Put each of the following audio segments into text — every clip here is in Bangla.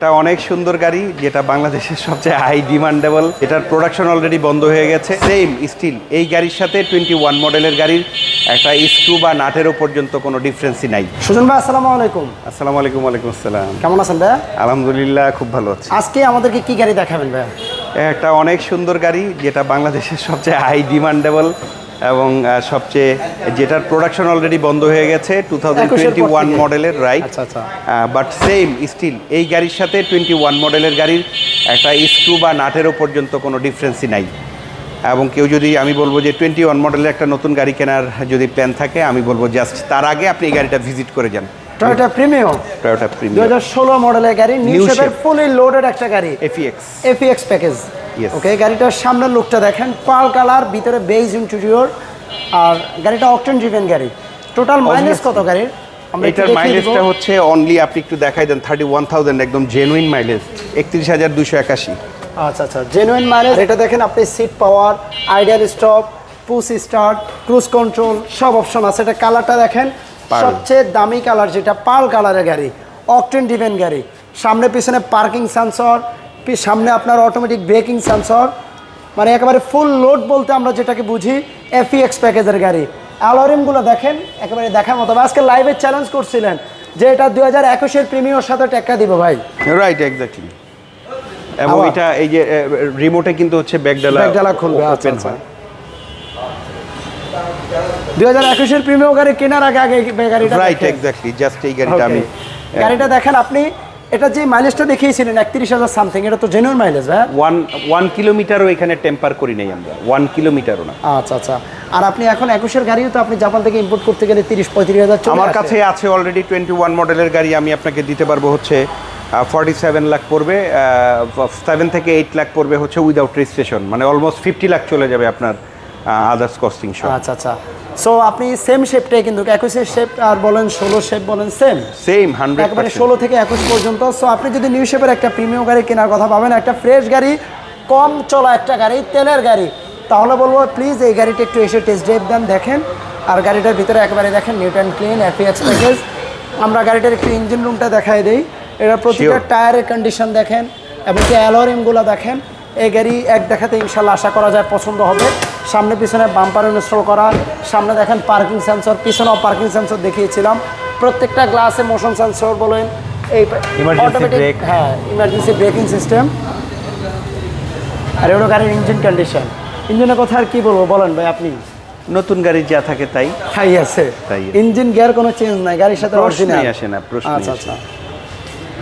এটা অনেক সুন্দর গাড়ি যেটা বাংলাদেশের সবচেয়ে হাই ডিমান্ডেবল এটার প্রোডাকশন অলরেডি বন্ধ হয়ে গেছে। সেম স্টিল এই গাড়ির সাথে টোয়েন্টি ওয়ান মডেলের গাড়ির একটা স্ক্রু বা নাটেরও পর্যন্ত কোনো ডিফারেন্সই নাই। সুজন ভাই আসসালামু আলাইকুম। আসসালামু আলাইকুম ওয়ালাইকুম আসসালাম। কেমন আছেন ভাই আলহামদুলিল্লাহ খুব ভালো আছি। আজকে আমাদেরকে কি গাড়ি দেখাবেন ভাই একটা অনেক সুন্দর গাড়ি যেটা বাংলাদেশের সবচেয়ে হাই ডিমান্ডেবল এবং সবচেয়ে যেটার প্রোডাকশন অলরেডি বন্ধ হয়ে গেছে টু থাউজেন্ড টোয়েন্টি ওয়ান মডেলের রাইট। বাট সেম স্টিল এই গাড়ির সাথে টোয়েন্টি ওয়ান মডেলের গাড়ির একটা স্ক্রু বা নাটেরও পর্যন্ত কোনো ডিফারেন্সই নাই। এবং কেউ যদি আমি বলব যে টোয়েন্টি ওয়ান মডেলের একটা নতুন গাড়ি কেনার যদি প্ল্যান থাকে আমি বলব জাস্ট তার আগে আপনি এই গাড়িটা ভিজিট করে যান। টয়োটা প্রিমিয়াম টয়োটা প্রিমিয়াম হাজার ষোলো মডেলের গাড়ি নিউ শেপের. ফুলি লোডেড একটা গাড়ি। এফিএক্স এফএক্স প্যাকেজ. ওকে গাড়িটার সামনের লুকটা দেখেন পাল কালার ভিতরে বেজ ইন্টেরিয়র আর গাড়িটা অকটেন ড্রিভেন গাড়ি। টোটাল মাইলেজ কত গাড়ির? এটার মাইলেজটা হচ্ছে অনলি আপনি একটু দেখাই দেন থার্টি ওয়ান থাউজেন্ড একদম জেনুইন মাইলেজ একত্রিশ হাজার দুশো একাশি। আচ্ছা আচ্ছা জেনুইন মাইলেজ এটা দেখেন আপনি seat power ideal stop push start cruise control সব অপশন আছে। এটা কালারটা দেখেন. সবচেয়ে দামি কালার যেটা পাল কালারের গাড়ি অকটেন ডিভেন গাড়ি। সামনে পিছনে পার্কিং সেন্সর সামনে আপনার অটোমেটিক ব্রেকিং সেন্সর মানে একেবারে ফুল লোড বলতে আমরা যেটাকে বুঝি এফিএক্স প্যাকেজের গাড়ি। অ্যালোরিমগুলো দেখেন একেবারে দেখার মতো। আজকে লাইভে চ্যালেঞ্জ করছিলেন যে এটা দুই হাজার একুশের প্রিমিয়র সাথে টেক্কা দিব ভাই। রাইট এক্স্যাক্টলি এবং এটা এই যে রিমোটে কিন্তু হচ্ছে ব্যাগডালা ব্যাকডালা খুলবে, আচ্ছা, ওপেন আচ্ছা। হয় দুই হাজার একুশের প্রিমিয়াম গাড়ি কেনার আগে আগে গাড়িটা রাইট এক্স্যাক্টলি জাস্ট এই গাড়িটা. আমি গাড়িটা দেখেন আপনি এটা যে মাইলেজটা দেখিয়েছিলেন একত্রিশ হাজার সামথিং এটা তো জেনুইন মাইলেজ ভাই ওয়ান ওয়ান কিলোমিটারও এখানে টেম্পার করি নাই আমরা ওয়ান কিলোমিটারও না। আচ্ছা আচ্ছা। আর আপনি এখন একুশের গাড়িও তো আপনি জাপান থেকে ইম্পোর্ট করতে গেলে তিরিশ পঁয়ত্রিশ হাজার আমার কাছে আছে অলরেডি টোয়েন্টি ওয়ান মডেলের গাড়ি আমি আপনাকে দিতে পারব হচ্ছে ফর্টি সেভেন লাখ পড়বে সেভেন থেকে এইট লাখ পড়বে হচ্ছে উইদাউট রেজিস্ট্রেশন মানে অলমোস্ট ফিফটি লাখ চলে যাবে আপনার আদার্স কস্টিং সহ আচ্ছা আচ্ছা। সো আপনি সেম শেপটাই কিন্তু একুশের শেপ আর বলেন ষোলো শেপ বলেন সেম সেম হান্ড্রেড একবারে ষোলো থেকে একুশ পর্যন্ত। সো আপনি যদি নিউ শেপের একটা প্রিমিয়াম গাড়ি কেনার কথা ভাবেন একটা ফ্রেশ গাড়ি কম চলা একটা গাড়ি তেলের গাড়ি তাহলে বলব প্লিজ এই গাড়িটা একটু এসে টেস্ট ড্রাইভ দেন দেখেন। আর গাড়িটার ভিতরে একবারে দেখেন neat and clean FX package আমরা গাড়িটার একটু ইঞ্জিন রুমটা দেখাই দিই। এটা প্রতিটা টায়ারের কন্ডিশন দেখেন এবং কি অ্যালোরিমগুলো দেখেন এই গাড়ি এক দেখাতে ইনশাল্লাহ আশা করা যায় পছন্দ হবে। সামনে পিছনে বাম্পার ইনস্টল করা। সামনে দেখেন পার্কিং সেন্সর পিছনেও পার্কিং সেন্সর দেখিয়েছিলাম। প্রত্যেকটা গ্লাসে মোশন সেন্সর বলেন এই brake. হ্যাঁ ইমার্জেন্সি ব্রেকিং সিস্টেম আর এগুলো গাড়ির ইঞ্জিন কন্ডিশন ইঞ্জিনের কথা আর কি বলব বলেন ভাই আপনি। নতুন গাড়ি যা থাকে তাই। তাই আছে। ইঞ্জিন গিয়ার কোনো চেঞ্জ নাই গাড়ির সাথে অরিজিনাল আসে না, আচ্ছা আচ্ছা।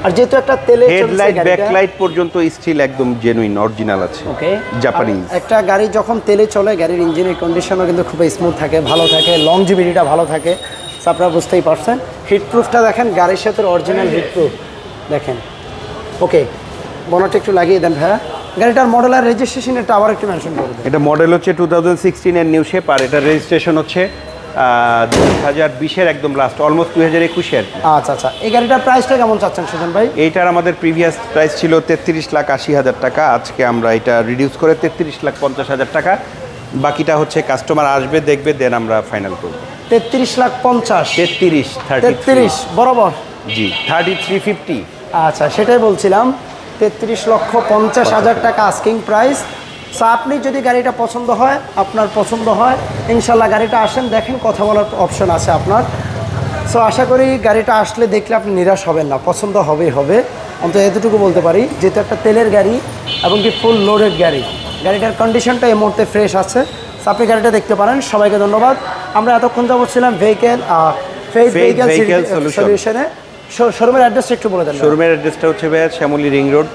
আর যেহেতু একটা তেলে হেডলাইট ব্যাকলাইট পর্যন্ত স্টিল একদম জেনুইন অরিজিনাল আছে। ওকে জাপানিজ একটা গাড়ি যখন তেলে চলে গাড়ির ইঞ্জিনের কন্ডিশনও কিন্তু খুব স্মুথ থাকে ভালো থাকে লংজিবিলিটিটা ভালো থাকে। আপনারা বুঝতেই পারছেন। হিটপ্রুফটা দেখেন গাড়ির সাথে অরিজিনাল হিটপ্রুফ দেখেন। ওকে বনারটা একটু লাগিয়ে দেন ভাইয়া। গাড়িটার মডেল আর রেজিস্ট্রেশন এটা আবার একটু মেনশন করে দেন। এটা মডেল হচ্ছে টু থাউজেন্ড সিক্সটিনের নিউ শেপ আর এটা রেজিস্ট্রেশন হচ্ছে দুই হাজার বিশের একদম লাস্ট অলমোস্ট দুই হাজার একুশের। আচ্ছা আচ্ছা। এই গাড়িটার প্রাইসটা কেমন চাচ্ছেন সুজন ভাই? এইটার আমাদের প্রিভিয়াস প্রাইস ছিল তেত্রিশ লাখ আশি হাজার টাকা। আজকে আমরা এটা রিডিউস করে তেত্রিশ লাখ পঞ্চাশ হাজার টাকা। বাকিটা হচ্ছে কাস্টমার আসবে দেখবে দেন আমরা ফাইনাল করব। তেত্রিশ লাখ পঞ্চাশ? তেত্রিশ তেত্রিশ বরাবর? জি থার্টি থ্রি ফিফটি আচ্ছা সেটাই বলছিলাম। তেত্রিশ লক্ষ পঞ্চাশ হাজার টাকা আস্কিং প্রাইস সো আপনি যদি গাড়িটা পছন্দ হয় আপনার পছন্দ হয় ইনশাল্লাহ গাড়িটা আসেন দেখেন কথা বলার অপশন আছে আপনার। সো আশা করি গাড়িটা আসলে দেখলে আপনি নিরাশ হবেন না পছন্দ হবেই হবে। অন্তত এতটুকু বলতে পারি যেহেতু একটা তেলের গাড়ি এবং কি ফুল লোডেড গাড়ি। গাড়িটার কন্ডিশনটা এই মুহূর্তে ফ্রেশ আছে। সো আপনি গাড়িটা দেখতে পারেন সবাইকে ধন্যবাদ। আমরা এতক্ষণ যাবত ছিলাম ভেহিকেল ফেইথ Faith ভেহিকেল। সলিউশনে শোরুমের অ্যাড্রেসটা একটু বলে দেন শোরুমের অ্যাড্রেসটা হচ্ছে শ্যামলী রিং রোড।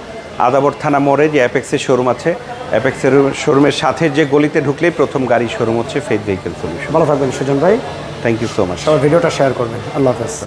আদাবর থানা মোড়ে যে অ্যাপেক্সের শোরুম আছে অ্যাপেক্সের শোরুমের সাথে যে গলিতে ঢুকলেই প্রথম গাড়ি শোরুম হচ্ছে ফেথ ভেহিকেল সলিউশন ভালো থাকবেন সুজন ভাই। থ্যাংক ইউ সো মাচ সবার ভিডিওটা শেয়ার করবেন। আল্লাহ হাফেজ।